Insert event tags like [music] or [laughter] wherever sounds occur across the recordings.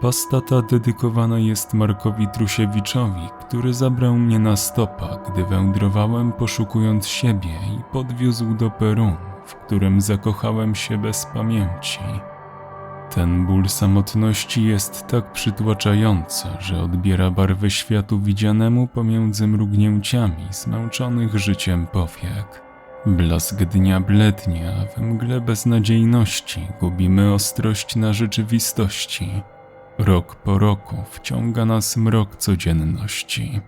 Pasta ta dedykowana jest Markowi Trusiewiczowi, który zabrał mnie na stopa, gdy wędrowałem poszukując siebie i podwiózł do Perun, w którym zakochałem się bez pamięci. Ten ból samotności jest tak przytłaczający, że odbiera barwę światu widzianemu pomiędzy mrugnięciami zmęczonych życiem powiek. Blask dnia blednie, a w mgle beznadziejności gubimy ostrość na rzeczywistości. Rok po roku wciąga nas mrok codzienności.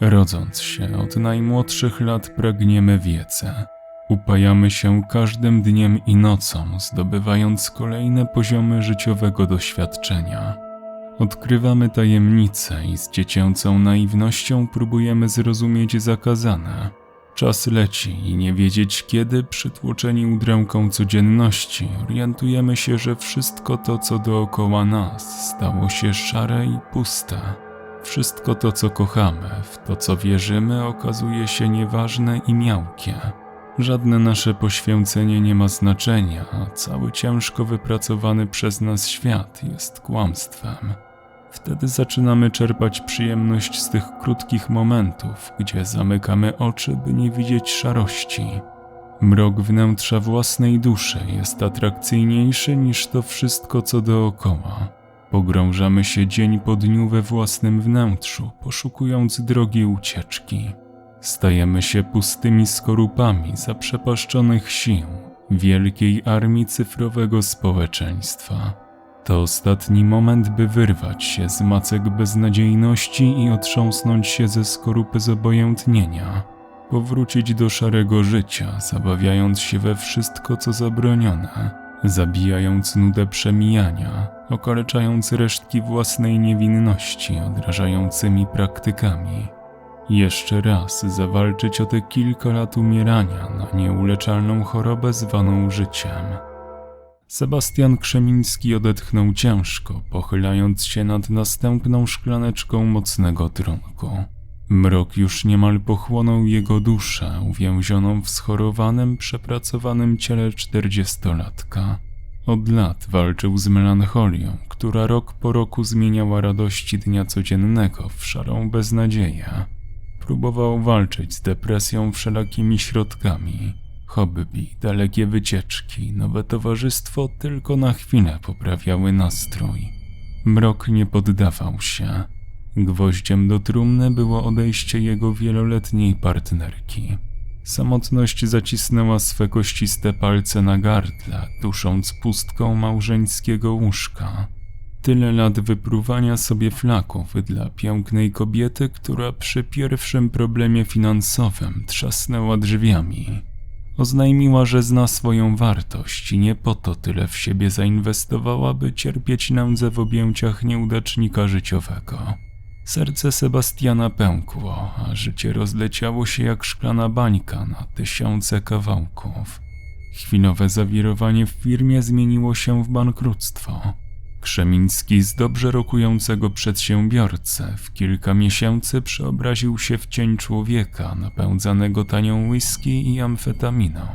Rodząc się od najmłodszych lat pragniemy wiedzę. Upajamy się każdym dniem i nocą, zdobywając kolejne poziomy życiowego doświadczenia. Odkrywamy tajemnice i z dziecięcą naiwnością próbujemy zrozumieć zakazane. Czas leci i nie wiedzieć kiedy, przytłoczeni udręką codzienności, orientujemy się, że wszystko to, co dookoła nas, stało się szare i puste. Wszystko to, co kochamy, w to, co wierzymy, okazuje się nieważne i miałkie. Żadne nasze poświęcenie nie ma znaczenia, a cały ciężko wypracowany przez nas świat jest kłamstwem. Wtedy zaczynamy czerpać przyjemność z tych krótkich momentów, gdzie zamykamy oczy, by nie widzieć szarości. Mrok wnętrza własnej duszy jest atrakcyjniejszy niż to wszystko, co dookoła. Pogrążamy się dzień po dniu we własnym wnętrzu, poszukując drogi ucieczki. Stajemy się pustymi skorupami zaprzepaszczonych sił wielkiej armii cyfrowego społeczeństwa. To ostatni moment, by wyrwać się z macek beznadziejności i otrząsnąć się ze skorupy zobojętnienia. Powrócić do szarego życia, zabawiając się we wszystko, co zabronione, zabijając nudę przemijania, okaleczając resztki własnej niewinności odrażającymi praktykami. Jeszcze raz zawalczyć o te kilka lat umierania na nieuleczalną chorobę zwaną życiem. Sebastian Krzemiński odetchnął ciężko, pochylając się nad następną szklaneczką mocnego trunku. Mrok już niemal pochłonął jego duszę, uwięzioną w schorowanym, przepracowanym ciele czterdziestolatka. Od lat walczył z melancholią, która rok po roku zmieniała radości dnia codziennego w szarą beznadzieję. Próbował walczyć z depresją wszelakimi środkami. Hobby, dalekie wycieczki, nowe towarzystwo tylko na chwilę poprawiały nastrój. Mrok nie poddawał się. Gwoździem do trumny było odejście jego wieloletniej partnerki. Samotność zacisnęła swe kościste palce na gardle, dusząc pustką małżeńskiego łóżka. Tyle lat wypruwania sobie flaków dla pięknej kobiety, która przy pierwszym problemie finansowym trzasnęła drzwiami. Oznajmiła, że zna swoją wartość i nie po to tyle w siebie zainwestowała, by cierpieć nędzę w objęciach nieudacznika życiowego. Serce Sebastiana pękło, a życie rozleciało się jak szklana bańka na tysiące kawałków. Chwilowe zawirowanie w firmie zmieniło się w bankructwo. Krzemiński z dobrze rokującego przedsiębiorcę w kilka miesięcy przeobraził się w cień człowieka napędzanego tanią whisky i amfetaminą.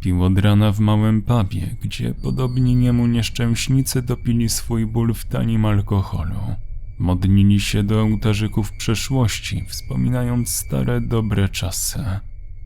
Pił od rana w małym pubie, gdzie podobni niemu nieszczęśnicy dopili swój ból w tanim alkoholu. Modlili się do ołtarzyków przeszłości, wspominając stare, dobre czasy.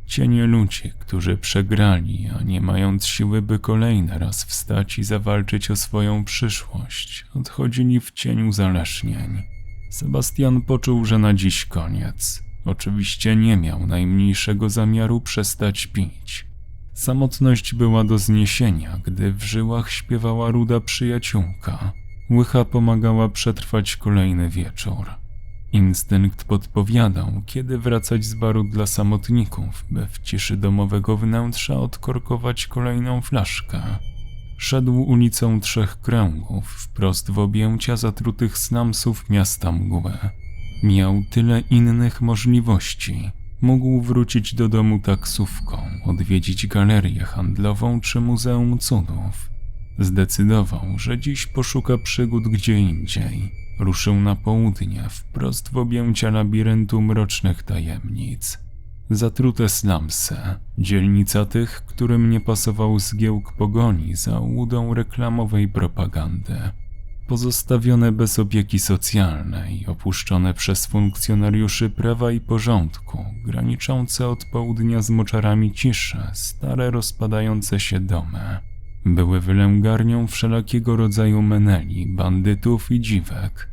Cienie ludzi, którzy przegrali, a nie mając siły, by kolejny raz wstać i zawalczyć o swoją przyszłość, odchodzili w cień uzależnień. Sebastian poczuł, że na dziś koniec. Oczywiście nie miał najmniejszego zamiaru przestać pić. Samotność była do zniesienia, gdy w żyłach śpiewała ruda przyjaciółka. Łycha pomagała przetrwać kolejny wieczór. Instynkt podpowiadał, kiedy wracać z baru dla samotników, by w ciszy domowego wnętrza odkorkować kolejną flaszkę. Szedł ulicą Trzech Kręgów, wprost w objęcia zatrutych snamsów miasta mgłę. Miał tyle innych możliwości. Mógł wrócić do domu taksówką, odwiedzić galerię handlową czy Muzeum Cudów. Zdecydował, że dziś poszuka przygód gdzie indziej. Ruszył na południe, wprost w objęcia labiryntu mrocznych tajemnic. Zatrute slumsy, dzielnica tych, którym nie pasował zgiełk pogoni za łudą reklamowej propagandy. pozostawione bez opieki socjalnej, opuszczone przez funkcjonariuszy prawa i porządku, graniczące od południa z moczarami cisze, stare rozpadające się domy. Były wylęgarnią wszelakiego rodzaju meneli, bandytów i dziwek.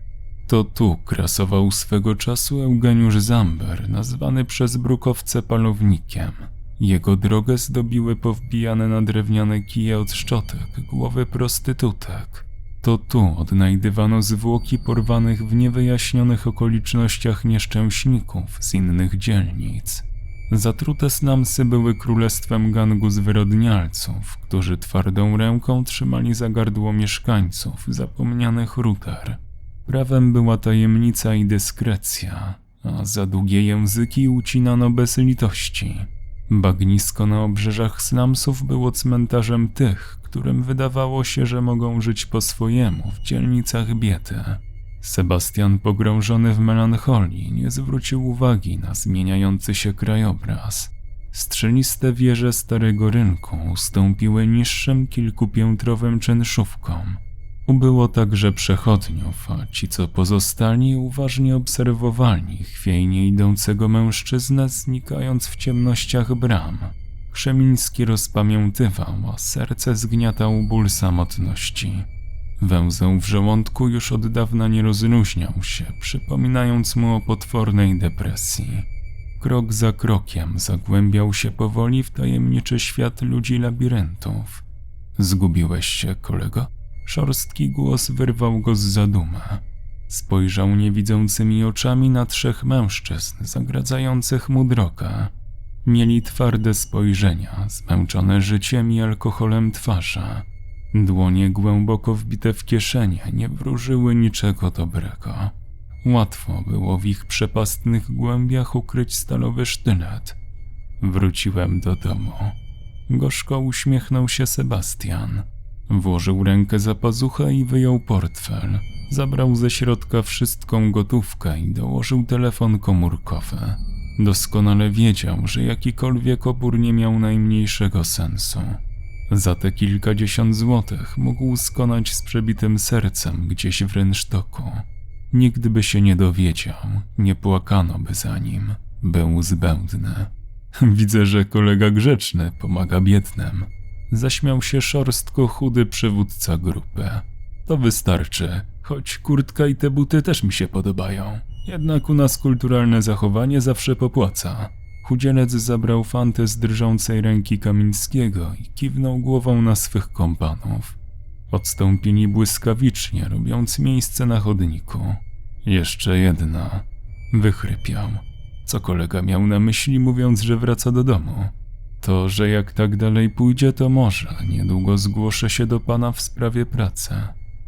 To tu krasował swego czasu Eugeniusz Zamber, nazwany przez brukowce palownikiem. Jego drogę zdobiły powbijane na drewniane kije od szczotek głowy prostytutek. To tu odnajdywano zwłoki porwanych w niewyjaśnionych okolicznościach nieszczęśników z innych dzielnic. Zatrute snamsy były królestwem gangu zwyrodnialców, którzy twardą ręką trzymali za gardło mieszkańców zapomnianych ruder. Prawem była tajemnica i dyskrecja, a za długie języki ucinano bez litości. Bagnisko na obrzeżach slumsów było cmentarzem tych, którym wydawało się, że mogą żyć po swojemu w dzielnicach biedy. Sebastian, pogrążony w melancholii, nie zwrócił uwagi na zmieniający się krajobraz. Strzeliste wieże Starego Rynku ustąpiły niższym kilkupiętrowym czynszówkom. Ubyło także przechodniów, a ci, co pozostali, uważnie obserwowali chwiejnie idącego mężczyznę znikając w ciemnościach bram. Krzemiński rozpamiętywał, a serce zgniatał ból samotności. Węzeł w żołądku już od dawna nie rozluźniał się, przypominając mu o potwornej depresji. Krok za krokiem zagłębiał się powoli w tajemniczy świat ludzi labiryntów. Zgubiłeś się, kolego? Szorstki głos wyrwał go z zadumy. Spojrzał niewidzącymi oczami na trzech mężczyzn zagradzających mu drogę. Mieli twarde spojrzenia, zmęczone życiem i alkoholem twarze. Dłonie głęboko wbite w kieszenie nie wróżyły niczego dobrego. Łatwo było w ich przepastnych głębiach ukryć stalowy sztylet. Wróciłem do domu. Gorzko uśmiechnął się Sebastian. Włożył rękę za pazuchę i wyjął portfel. Zabrał ze środka wszystką gotówkę i dołożył telefon komórkowy. Doskonale wiedział, że jakikolwiek opór nie miał najmniejszego sensu. Za te kilkadziesiąt złotych mógł skonać z przebitym sercem gdzieś w rynsztoku. Nigdy by się nie dowiedział, nie płakano by za nim. Był zbędny. [laughs] Widzę, że kolega grzeczny pomaga biednym. Zaśmiał się szorstko chudy przywódca grupy. To wystarczy, choć kurtka i te buty też mi się podobają. Jednak u nas kulturalne zachowanie zawsze popłaca. Chudzielec zabrał fantę z drżącej ręki Kamińskiego i kiwnął głową na swych kompanów. Odstąpili błyskawicznie, robiąc miejsce na chodniku. Jeszcze jedna. Wychrypiał. Co kolega miał na myśli, mówiąc, że wraca do domu? To, że jak tak dalej pójdzie, to może niedługo zgłoszę się do pana w sprawie pracy.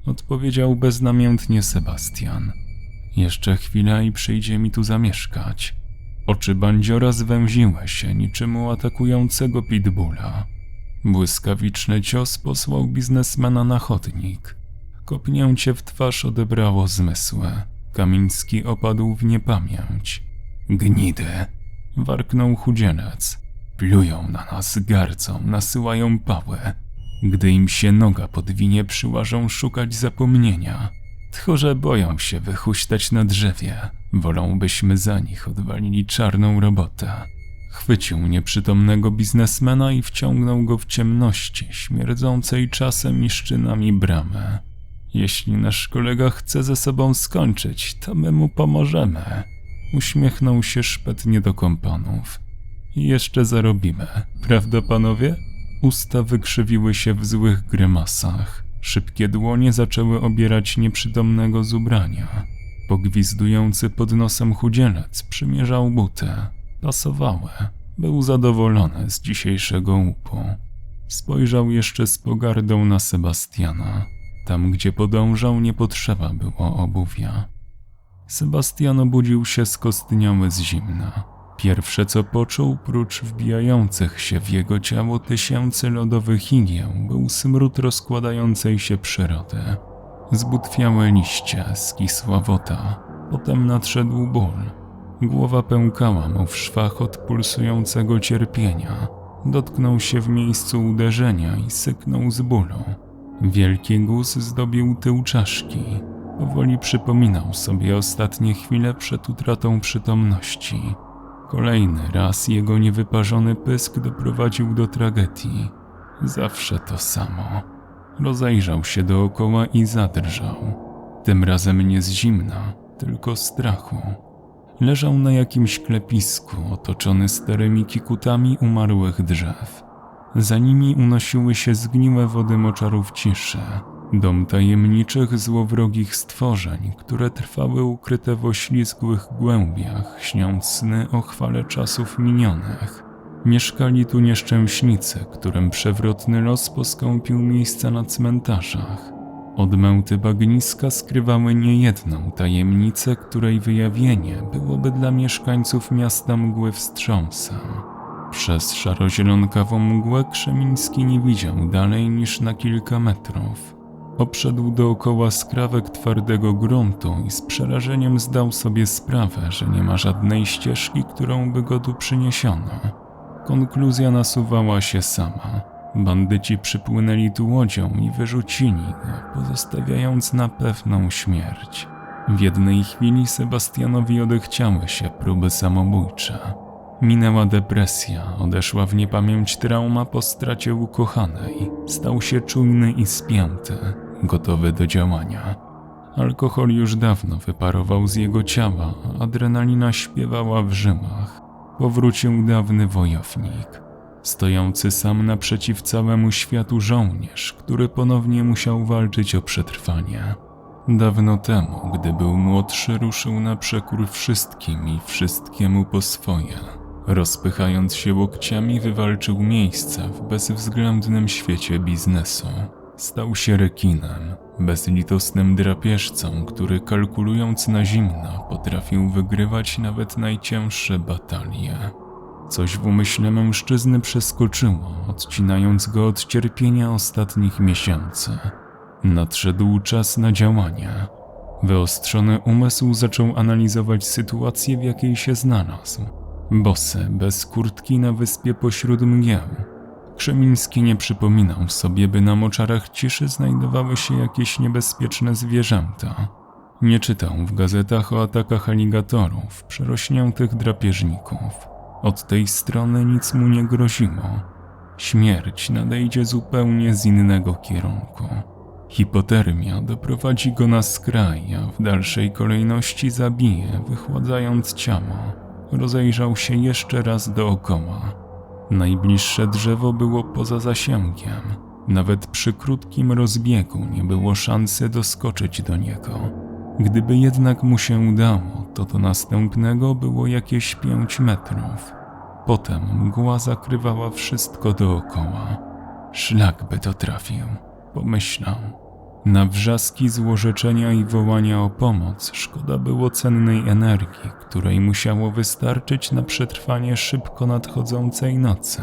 Odpowiedział beznamiętnie Sebastian. Jeszcze chwila i przyjdzie mi tu zamieszkać. Oczy bandziora zwęziły się niczym u atakującego pitbulla. Błyskawiczny cios posłał biznesmena na chodnik. Kopnięcie w twarz odebrało zmysły. Kamiński opadł w niepamięć. Gnidy! Warknął chudzielec. Plują na nas, gardzą, nasyłają pałę. Gdy im się noga podwinie, przyłażą szukać zapomnienia. Tchórze boją się wychuśtać na drzewie. Wolą, byśmy za nich odwalili czarną robotę. Chwycił nieprzytomnego biznesmena i wciągnął go w ciemności, śmierdzącej czasem i szczynami bramy. Jeśli nasz kolega chce ze sobą skończyć, to my mu pomożemy. Uśmiechnął się szpetnie do kompanów. Jeszcze zarobimy, prawda panowie? Usta wykrzywiły się w złych grymasach. Szybkie dłonie zaczęły obierać nieprzytomnego z ubrania. Pogwizdujący pod nosem chudzielec przymierzał buty. Pasowały. Był zadowolony z dzisiejszego łupu. Spojrzał jeszcze z pogardą na Sebastiana. Tam, gdzie podążał, nie potrzeba było obuwia. Sebastian obudził się skostniały z zimna. Pierwsze co poczuł, prócz wbijających się w jego ciało tysięcy lodowych igieł, był smród rozkładającej się przyrody. Zbutwiałe liście, skisła woda. Potem nadszedł ból. Głowa pękała mu w szwach od pulsującego cierpienia. Dotknął się w miejscu uderzenia i syknął z bólu. Wielki guz zdobił tył czaszki. Powoli przypominał sobie ostatnie chwile przed utratą przytomności. Kolejny raz jego niewyparzony pysk doprowadził do tragedii. Zawsze to samo. Rozejrzał się dookoła i zadrżał. Tym razem nie z zimna, tylko strachu. Leżał na jakimś klepisku, otoczony starymi kikutami umarłych drzew. Za nimi unosiły się zgniłe wody moczarów ciszy, dom tajemniczych, złowrogich stworzeń, które trwały ukryte w oślizgłych głębiach, śniąc sny o chwale czasów minionych. Mieszkali tu nieszczęśnicy, którym przewrotny los poskąpił miejsca na cmentarzach. Odmęty bagniska skrywały niejedną tajemnicę, której wyjawienie byłoby dla mieszkańców miasta mgły wstrząsem. Przez szarozielonkawą mgłę Krzemiński nie widział dalej niż na kilka metrów. Obszedł dookoła skrawek twardego gruntu i z przerażeniem zdał sobie sprawę, że nie ma żadnej ścieżki, którą by go tu przyniesiono. Konkluzja nasuwała się sama. Bandyci przypłynęli tu łodzią i wyrzucili go, pozostawiając na pewną śmierć. W jednej chwili Sebastianowi odechciały się próby samobójcze. Minęła depresja, odeszła w niepamięć trauma po stracie ukochanej. Stał się czujny i spięty, gotowy do działania. Alkohol już dawno wyparował z jego ciała, adrenalina śpiewała w żyłach. Powrócił dawny wojownik, stojący sam naprzeciw całemu światu żołnierz, który ponownie musiał walczyć o przetrwanie. Dawno temu, gdy był młodszy, ruszył na przekór wszystkim i wszystkiemu po swoje. Rozpychając się łokciami, wywalczył miejsce w bezwzględnym świecie biznesu. Stał się rekinem, bezlitosnym drapieżcą, który kalkulując na zimno potrafił wygrywać nawet najcięższe batalie. Coś w umyśle mężczyzny przeskoczyło, odcinając go od cierpienia ostatnich miesięcy. Nadszedł czas na działanie. Wyostrzony umysł zaczął analizować sytuację, w jakiej się znalazł. Bosy, bez kurtki na wyspie pośród mgieł. Krzemiński nie przypominał sobie, by na moczarach ciszy znajdowały się jakieś niebezpieczne zwierzęta. Nie czytał w gazetach o atakach aligatorów, przerośniętych drapieżników. Od tej strony nic mu nie groziło. Śmierć nadejdzie zupełnie z innego kierunku. Hipotermia doprowadzi go na skraj, a w dalszej kolejności zabije, wychładzając ciało. Rozejrzał się jeszcze raz dookoła. Najbliższe drzewo było poza zasięgiem. Nawet przy krótkim rozbiegu nie było szansy doskoczyć do niego. Gdyby jednak mu się udało, to do następnego było jakieś pięć metrów. Potem mgła zakrywała wszystko dookoła. Szlak by to trafił, pomyślał. Na wrzaski złorzeczenia i wołania o pomoc szkoda było cennej energii, której musiało wystarczyć na przetrwanie szybko nadchodzącej nocy.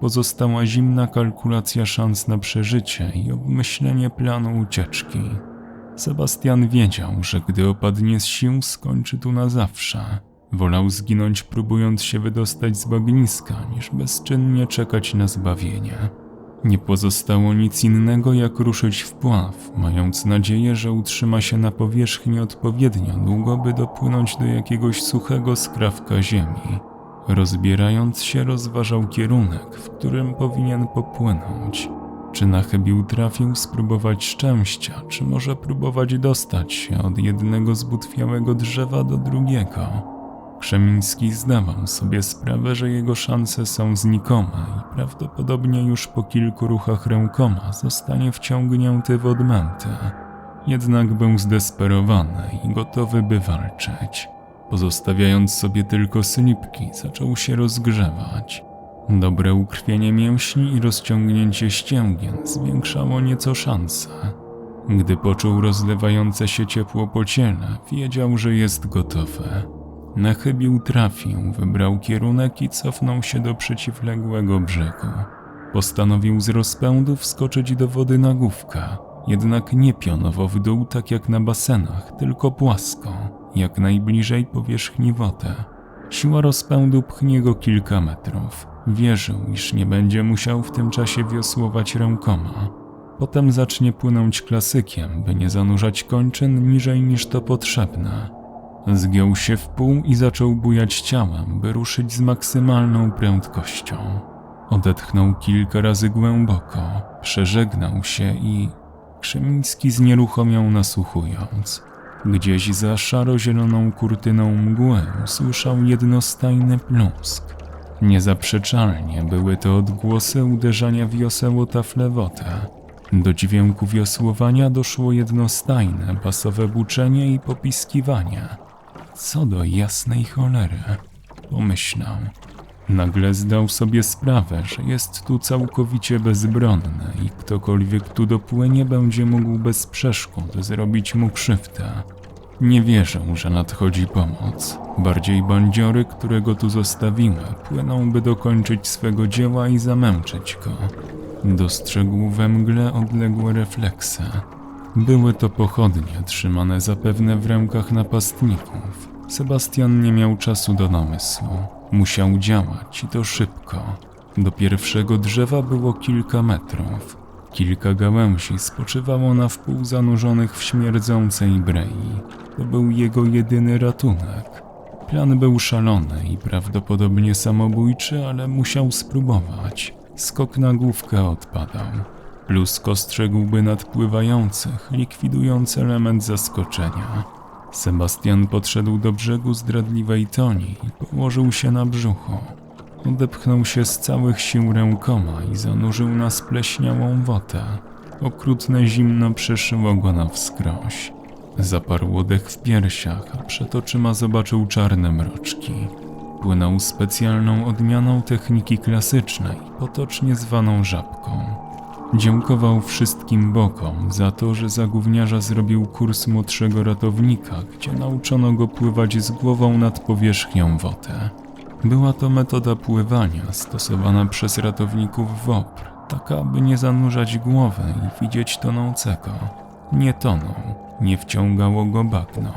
Pozostała zimna kalkulacja szans na przeżycie i obmyślenie planu ucieczki. Sebastian wiedział, że gdy opadnie z sił, skończy tu na zawsze. Wolał zginąć, próbując się wydostać z bagniska, niż bezczynnie czekać na zbawienie. Nie pozostało nic innego, jak ruszyć w pław, mając nadzieję, że utrzyma się na powierzchni odpowiednio długo, by dopłynąć do jakiegoś suchego skrawka ziemi. Rozbierając się, rozważał kierunek, w którym powinien popłynąć. Czy na chybił trafił spróbować szczęścia, czy może próbować dostać się od jednego zbutwiałego drzewa do drugiego? Krzemiński zdawał sobie sprawę, że jego szanse są znikome i prawdopodobnie już po kilku ruchach rękoma zostanie wciągnięty w odmęty. Jednak był zdesperowany i gotowy by walczyć. Pozostawiając sobie tylko slipki, zaczął się rozgrzewać. Dobre ukrwienie mięśni i rozciągnięcie ścięgien zwiększało nieco szanse. Gdy poczuł rozlewające się ciepło po ciele, wiedział, że jest gotowy. Nachybił trafił, wybrał kierunek i cofnął się do przeciwległego brzegu. Postanowił z rozpędu wskoczyć do wody na główka, jednak nie pionowo w dół tak jak na basenach, tylko płasko, jak najbliżej powierzchni wody. Siła rozpędu pchnie go kilka metrów. Wierzył, iż nie będzie musiał w tym czasie wiosłować rękoma. Potem zacznie płynąć klasykiem, by nie zanurzać kończyn niżej niż to potrzebne. Zgiął się w pół i zaczął bujać ciałem, by ruszyć z maksymalną prędkością. Odetchnął kilka razy głęboko, przeżegnał się i Krzemiński znieruchomiał nasłuchując. Gdzieś za szaro-zieloną kurtyną mgły słyszał jednostajny plusk. Niezaprzeczalnie były to odgłosy uderzania wioseł o tafle wodę. Do dźwięku wiosłowania doszło jednostajne, basowe buczenie i popiskiwanie. Co do jasnej cholery, pomyślał. Nagle zdał sobie sprawę, że jest tu całkowicie bezbronny i ktokolwiek tu dopłynie będzie mógł bez przeszkód zrobić mu krzywdę. Nie wierzę, że nadchodzi pomoc. Bardziej bandziory, które go tu zostawiły, płyną, by dokończyć swego dzieła i zamęczyć go. Dostrzegł we mgle odległe refleksy. Były to pochodnie trzymane zapewne w rękach napastników. Sebastian nie miał czasu do namysłu. Musiał działać i to szybko. Do pierwszego drzewa było kilka metrów. Kilka gałęzi spoczywało na wpół zanurzonych w śmierdzącej brei. To był jego jedyny ratunek. Plan był szalony i prawdopodobnie samobójczy, ale musiał spróbować. Skok na główkę odpadał. Plusk ostrzegłby nadpływających, likwidując element zaskoczenia. Sebastian podszedł do brzegu zdradliwej toni i położył się na brzuchu. Odepchnął się z całych sił rękoma i zanurzył na spleśniałą wodę. Okrutne zimno przeszyło go na wskroś. Zaparł oddech w piersiach, a przed oczyma zobaczył czarne mroczki. Płynął specjalną odmianą techniki klasycznej, potocznie zwaną żabką. Dziękował wszystkim bokom za to, że za gówniarza zrobił kurs młodszego ratownika, gdzie nauczono go pływać z głową nad powierzchnią wody. Była to metoda pływania stosowana przez ratowników WOPR, taka aby nie zanurzać głowy i widzieć tonącego. Nie tonął, nie wciągało go bagno.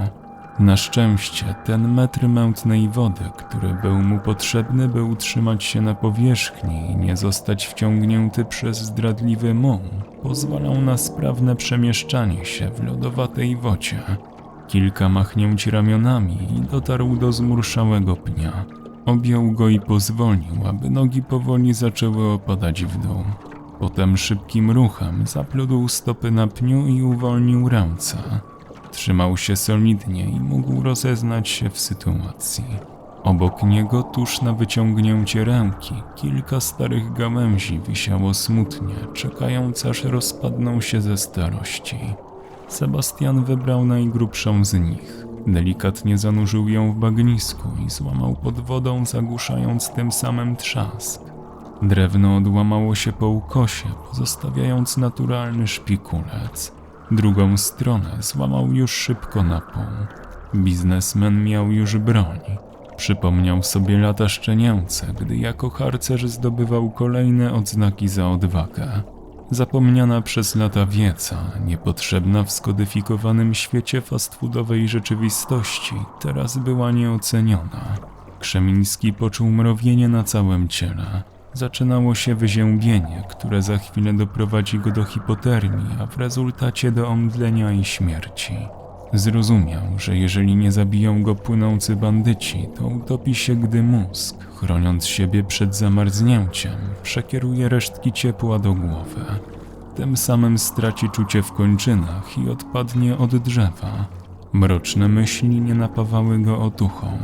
Na szczęście ten metr mętnej wody, który był mu potrzebny, by utrzymać się na powierzchni i nie zostać wciągnięty przez zdradliwy muł, pozwalał na sprawne przemieszczanie się w lodowatej wodzie. Kilka machnięć ramionami i dotarł do zmurszałego pnia. Objął go i pozwolił, aby nogi powoli zaczęły opadać w dół. Potem szybkim ruchem zapludł stopy na pniu i uwolnił ręce. Trzymał się solidnie i mógł rozeznać się w sytuacji. Obok niego, tuż na wyciągnięcie ręki, kilka starych gałęzi wisiało smutnie, czekając aż rozpadną się ze starości. Sebastian wybrał najgrubszą z nich. Delikatnie zanurzył ją w bagnisku i złamał pod wodą, zagłuszając tym samym trzask. Drewno odłamało się po ukosie, pozostawiając naturalny szpikulec. Drugą stronę złamał już szybko na pół. Biznesmen miał już broń. Przypomniał sobie lata szczenięce, gdy jako harcerz zdobywał kolejne odznaki za odwagę. Zapomniana przez lata wiedza, niepotrzebna w skodyfikowanym świecie fast foodowej rzeczywistości, teraz była nieoceniona. Krzemiński poczuł mrowienie na całym ciele. Zaczynało się wyziębienie, które za chwilę doprowadzi go do hipotermii, a w rezultacie do omdlenia i śmierci. Zrozumiał, że jeżeli nie zabiją go płynący bandyci, to utopi się, gdy mózg, chroniąc siebie przed zamarznięciem, przekieruje resztki ciepła do głowy. Tym samym straci czucie w kończynach i odpadnie od drzewa. Mroczne myśli nie napawały go otuchą.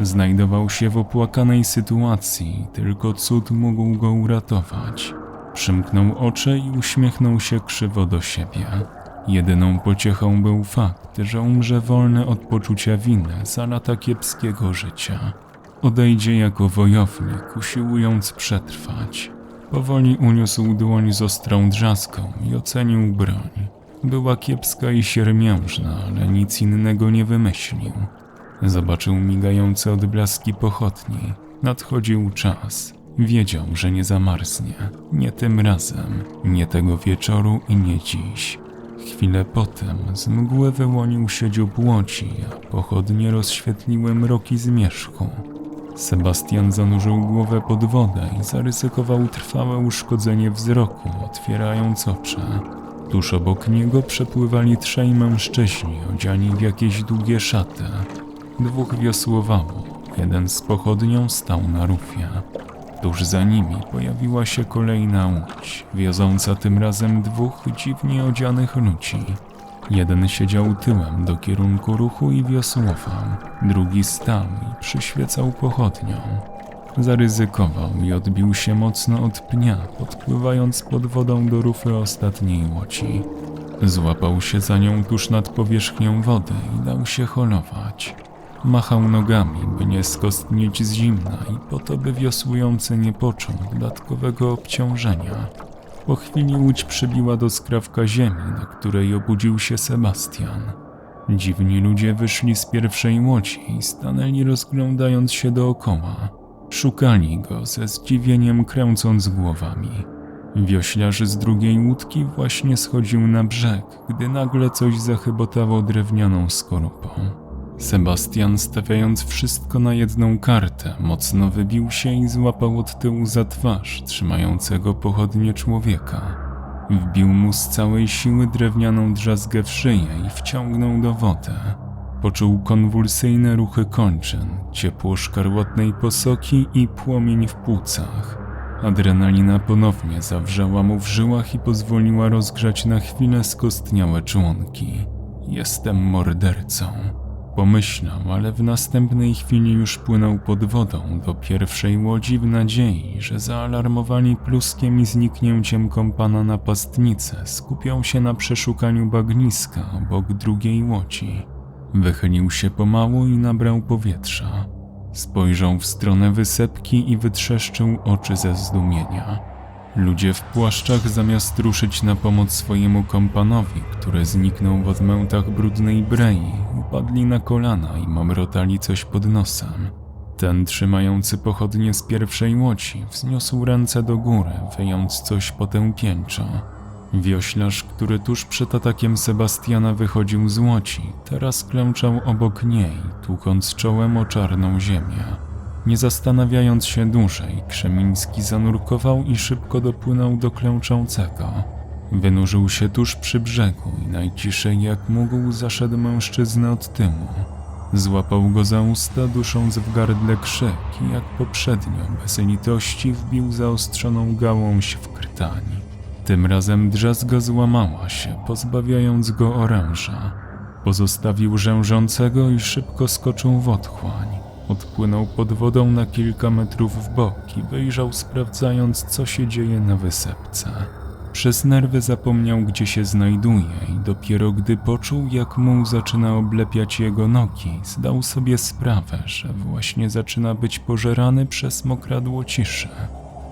Znajdował się w opłakanej sytuacji, tylko cud mógł go uratować. Przymknął oczy i uśmiechnął się krzywo do siebie. Jedyną pociechą był fakt, że umrze wolny od poczucia winy za lata kiepskiego życia. Odejdzie jako wojownik, usiłując przetrwać. Powoli uniósł dłoń z ostrą drzaską i ocenił broń. Była kiepska i siermiężna, ale nic innego nie wymyślił. Zobaczył migające odblaski pochodni. Nadchodził czas. Wiedział, że nie zamarznie. Nie tym razem, nie tego wieczoru i nie dziś. Chwilę potem z mgły wyłonił się dziób łodzi, a pochodnie rozświetliły mroki zmierzchu. Sebastian zanurzył głowę pod wodę i zaryzykował trwałe uszkodzenie wzroku, otwierając oczy. Tuż obok niego przepływali trzej mężczyźni odziani w jakieś długie szaty. Dwóch wiosłowało, jeden z pochodnią stał na rufie. Tuż za nimi pojawiła się kolejna łódź, wioząca tym razem dwóch dziwnie odzianych ludzi. Jeden siedział tyłem do kierunku ruchu i wiosłował, drugi stał i przyświecał pochodnią. Zaryzykował i odbił się mocno od pnia, podpływając pod wodą do rufy ostatniej łodzi. Złapał się za nią tuż nad powierzchnią wody i dał się holować. Machał nogami, by nie skostnieć z zimna i po to, by wiosłujący nie poczuł dodatkowego obciążenia. Po chwili łódź przybiła do skrawka ziemi, na której obudził się Sebastian. Dziwni ludzie wyszli z pierwszej łodzi i stanęli rozglądając się dookoła. Szukali go ze zdziwieniem kręcąc głowami. Wioślarz z drugiej łódki właśnie schodził na brzeg, gdy nagle coś zachybotało drewnianą skorupą. Sebastian, stawiając wszystko na jedną kartę, mocno wybił się i złapał od tyłu za twarz trzymającego pochodnie człowieka. Wbił mu z całej siły drewnianą drzazgę w szyję i wciągnął do wody. Poczuł konwulsyjne ruchy kończyn, ciepło szkarłatnej posoki i płomień w płucach. Adrenalina ponownie zawrzała mu w żyłach i pozwoliła rozgrzać na chwilę skostniałe członki. Jestem mordercą. Pomyślał, ale w następnej chwili już płynął pod wodą do pierwszej łodzi w nadziei, że zaalarmowani pluskiem i zniknięciem kompana napastnicy skupią się na przeszukaniu bagniska obok drugiej łodzi. Wychylił się pomału i nabrał powietrza. Spojrzał w stronę wysepki i wytrzeszczył oczy ze zdumienia. Ludzie w płaszczach zamiast ruszyć na pomoc swojemu kompanowi, który zniknął w odmętach brudnej brei, upadli na kolana i mamrotali coś pod nosem. Ten trzymający pochodnie z pierwszej łodzi wzniósł ręce do góry, wyjąc coś potępieńczo. Wioślarz, który tuż przed atakiem Sebastiana wychodził z łodzi, teraz klęczał obok niej, tłukąc czołem o czarną ziemię. Nie zastanawiając się dłużej, Krzemiński zanurkował i szybko dopłynął do klęczącego. Wynurzył się tuż przy brzegu i najciszej jak mógł zaszedł mężczyznę od tyłu. Złapał go za usta, dusząc w gardle krzyk i jak poprzednio, bez litości wbił zaostrzoną gałąź w krtań. Tym razem drzazga złamała się, pozbawiając go oręża. Pozostawił rzężącego i szybko skoczył w otchłań. Odpłynął pod wodą na kilka metrów w bok i wyjrzał sprawdzając, co się dzieje na wysepce. Przez nerwy zapomniał, gdzie się znajduje i dopiero gdy poczuł, jak muł zaczyna oblepiać jego nogi, zdał sobie sprawę, że właśnie zaczyna być pożerany przez mokradło ciszy.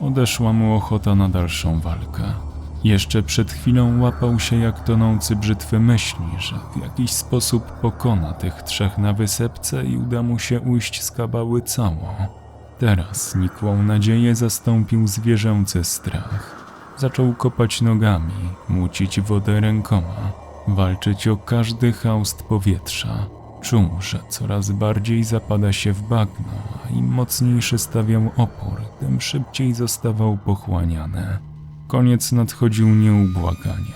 Odeszła mu ochota na dalszą walkę. Jeszcze przed chwilą łapał się jak tonący brzytwy myśli, że w jakiś sposób pokona tych trzech na wysepce i uda mu się ujść z kabały cało. Teraz nikłą nadzieję zastąpił zwierzęcy strach. Zaczął kopać nogami, mucić wodę rękoma, walczyć o każdy haust powietrza. Czuł, że coraz bardziej zapada się w bagno, a im mocniejszy stawiał opór, tym szybciej zostawał pochłaniany. Koniec nadchodził nieubłaganie.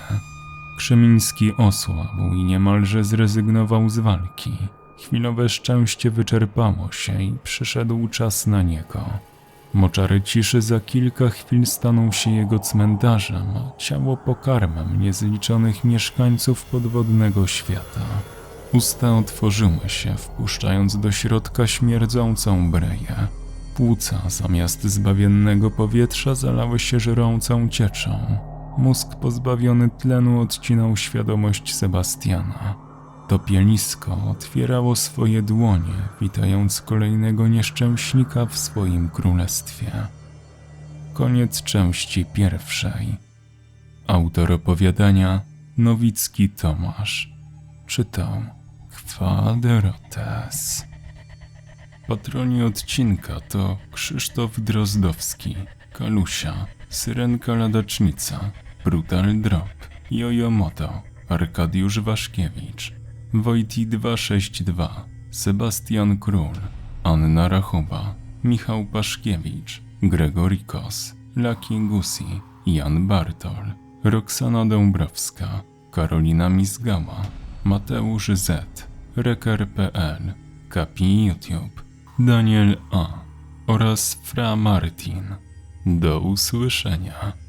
Krzemiński osłabł i niemalże zrezygnował z walki. Chwilowe szczęście wyczerpało się i przyszedł czas na niego. Moczary ciszy za kilka chwil staną się jego cmentarzem, a ciało pokarmem niezliczonych mieszkańców podwodnego świata. Usta otworzyły się, wpuszczając do środka śmierdzącą breję. Płuca zamiast zbawiennego powietrza zalały się żerącą cieczą. Mózg pozbawiony tlenu odcinał świadomość Sebastiana. Topielisko otwierało swoje dłonie, witając kolejnego nieszczęśnika w swoim królestwie. Koniec części pierwszej. Autor opowiadania Nowicki Tomasz. Czytał Kwaderotes. Patroni odcinka to Krzysztof Drozdowski, Kalusia, Syrenka Ladacznica, Brutal Drop, Jojo Moto, Arkadiusz Waszkiewicz, Wojti 262, Sebastian Król, Anna Rachuba, Michał Paszkiewicz, Gregory Kos, Laki Gusi, Jan Bartol, Roxana Dąbrowska, Karolina Mizgała, Mateusz Z, Reker.pl, Kapi YouTube, Daniel A oraz Fra Martin. Do usłyszenia.